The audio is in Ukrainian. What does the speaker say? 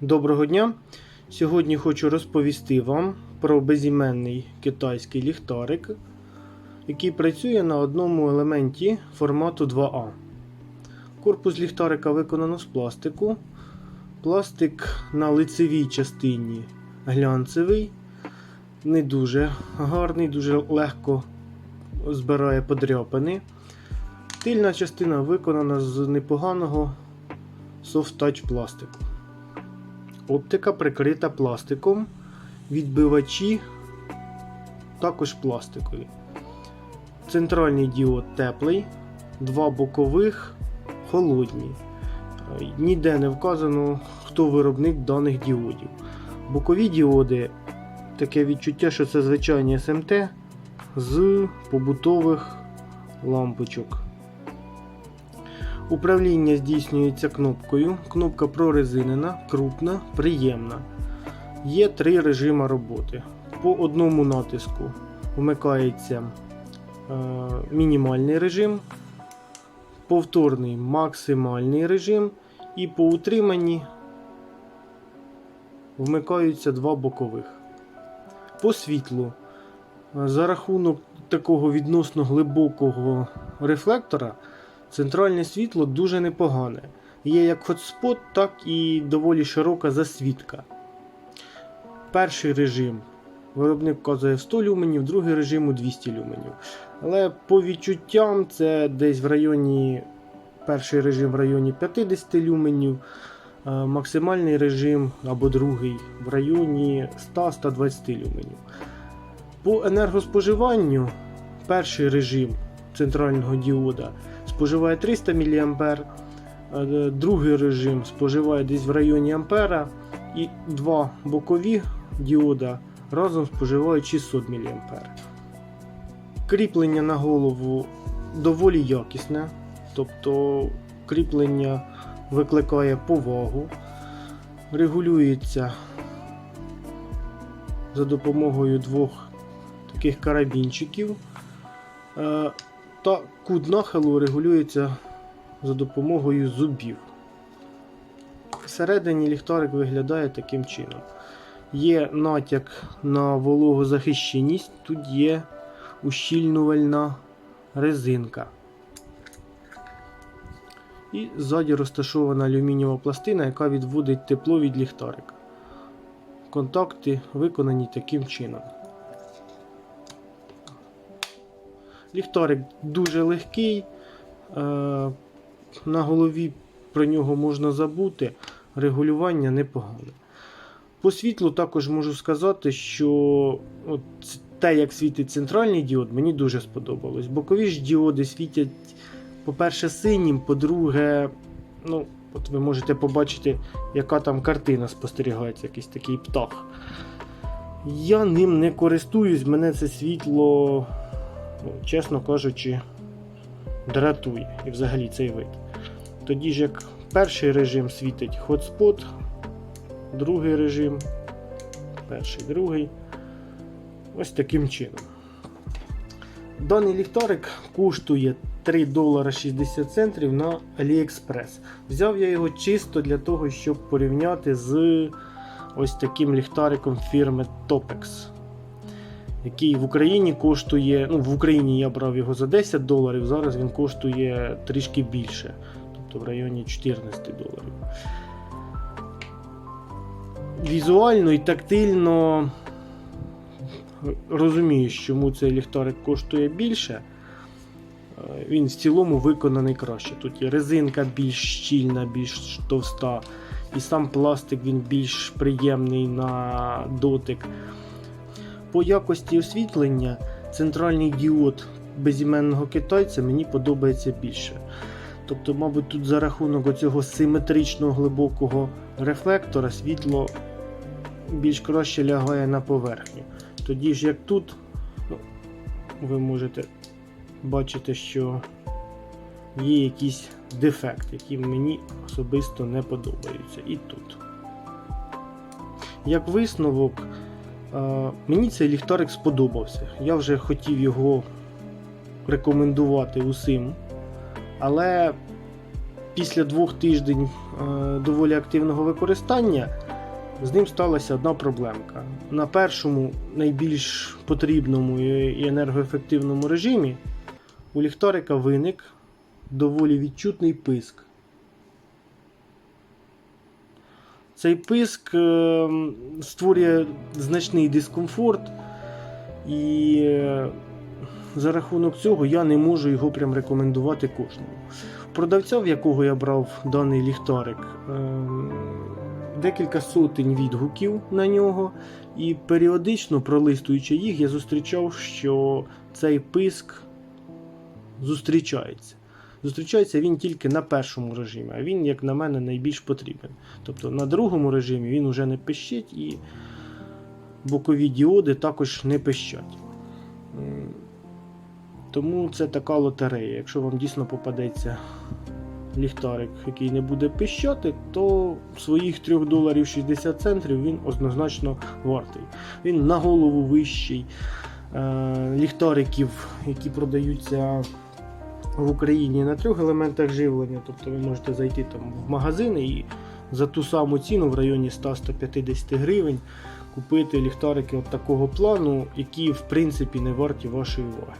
Доброго дня! Сьогодні хочу розповісти вам про безіменний китайський ліхтарик, який працює на одному елементі формату 2А. Корпус ліхтарика виконано з пластику. Пластик на лицевій частині глянцевий, не дуже гарний, дуже легко збирає подряпини. Тильна частина виконана з непоганого touch пластику. Оптика прикрита пластиком, відбивачі також пластикові. Центральний діод теплий, два бокових холодні. Ніде не вказано, хто виробник даних діодів. Бокові діоди таке відчуття, що це звичайні СМТ з побутових лампочок. Управління здійснюється кнопкою. Кнопка прорезинена, крупна, приємна. Є три режими роботи. По одному натиску вмикається е, мінімальний режим, повторний максимальний режим, і по утриманні вмикаються два бокових. По світлу. е, За рахунок такого відносно глибокого рефлектора. Центральне світло дуже непогане. Є як хотспот, так і доволі широка засвітка. Перший режим виробник вказує в 100 люменів, другий режим у 200 люменів. Але по відчуттям це десь в районі перший режим в районі 50 люменів, максимальний режим або другий в районі 100-120 люменів. По енергоспоживанню перший режим центрального діода споживає 300 мА, е, другий режим споживає десь в районі ампера, і два бокові діода разом споживають 600 мА. Кріплення на голову доволі якісне, тобто кріплення викликає повагу, регулюється за допомогою двох таких карабінчиків. Та кут нахилу регулюється за допомогою зубів. Всередині ліхтарик виглядає таким чином. Є натяк на вологозахищеність, тут є ущільнувальна резинка. І ззаді розташована алюмінієва пластина, яка відводить тепло від ліхтарика. Контакти виконані таким чином. Ліхтарик дуже легкий, е, на голові про нього можна забути, регулювання непогане. По світлу також можу сказати, що от те, як світить центральний діод, мені дуже сподобалось. Бокові ж діоди світять, по-перше, синім, по-друге, ну, от ви можете побачити, яка там картина спостерігається, якийсь такий птах. Я ним не користуюсь, мене це світло чесно кажучи, дратує і взагалі цей вид. Тоді ж як перший режим світить хотспот, другий режим, перший, другий. Ось таким чином. Даний ліхтарик коштує 3 долара 60 центів на AliExpress. Взяв я його чисто для того, щоб порівняти з ось таким ліхтариком фірми Topex який в Україні коштує. Ну, в Україні я брав його за 10 доларів, зараз він коштує трішки більше, тобто в районі 14 доларів. Візуально і тактильно розумієш, чому цей ліхтарик коштує більше. Е, Він в цілому виконаний краще. Тут є резинка більш щільна, більш товста, і сам пластик він більш приємний на дотик. По якості освітлення центральний діод безіменного китайця мені подобається більше. Тобто, мабуть, тут за рахунок цього симетричного глибокого рефлектора світло більш краще лягає на поверхню. Тоді ж, як тут, ну, ви можете бачити, що є якийсь дефект, які мені особисто не подобаються. І тут. Як висновок, Мені цей ліхтарик сподобався. Я вже хотів його рекомендувати усім. Але після двох тижнів е, доволі активного використання з ним сталася одна проблемка. На першому, найбільш потрібному і енергоефективному режимі у ліхтарика виник доволі відчутний писк. Цей писк е, створює значний дискомфорт, і е, за рахунок цього я не можу його прям рекомендувати кожному. Продавця, в якого я брав даний ліхтарик, е, декілька сотень відгуків на нього, і періодично пролистуючи їх, я зустрічав, що цей писк зустрічається. Зустрічається він тільки на першому режимі, а він, як на мене, найбільш потрібен. Тобто на другому режимі він уже не пищить і бокові діоди також не пищать. Тому це така лотерея. Якщо вам дійсно попадеться ліхтарик, який не буде пищати, то своїх 3 доларів 60 центів він однозначно вартий. Він на голову вищий. Е, Ліхтариків, які продаються в Україні на трьох елементах живлення. Тобто ви можете зайти там в магазини і за ту саму ціну в районі 100-150 гривень купити ліхтарики от такого плану, які в принципі не варті вашої уваги.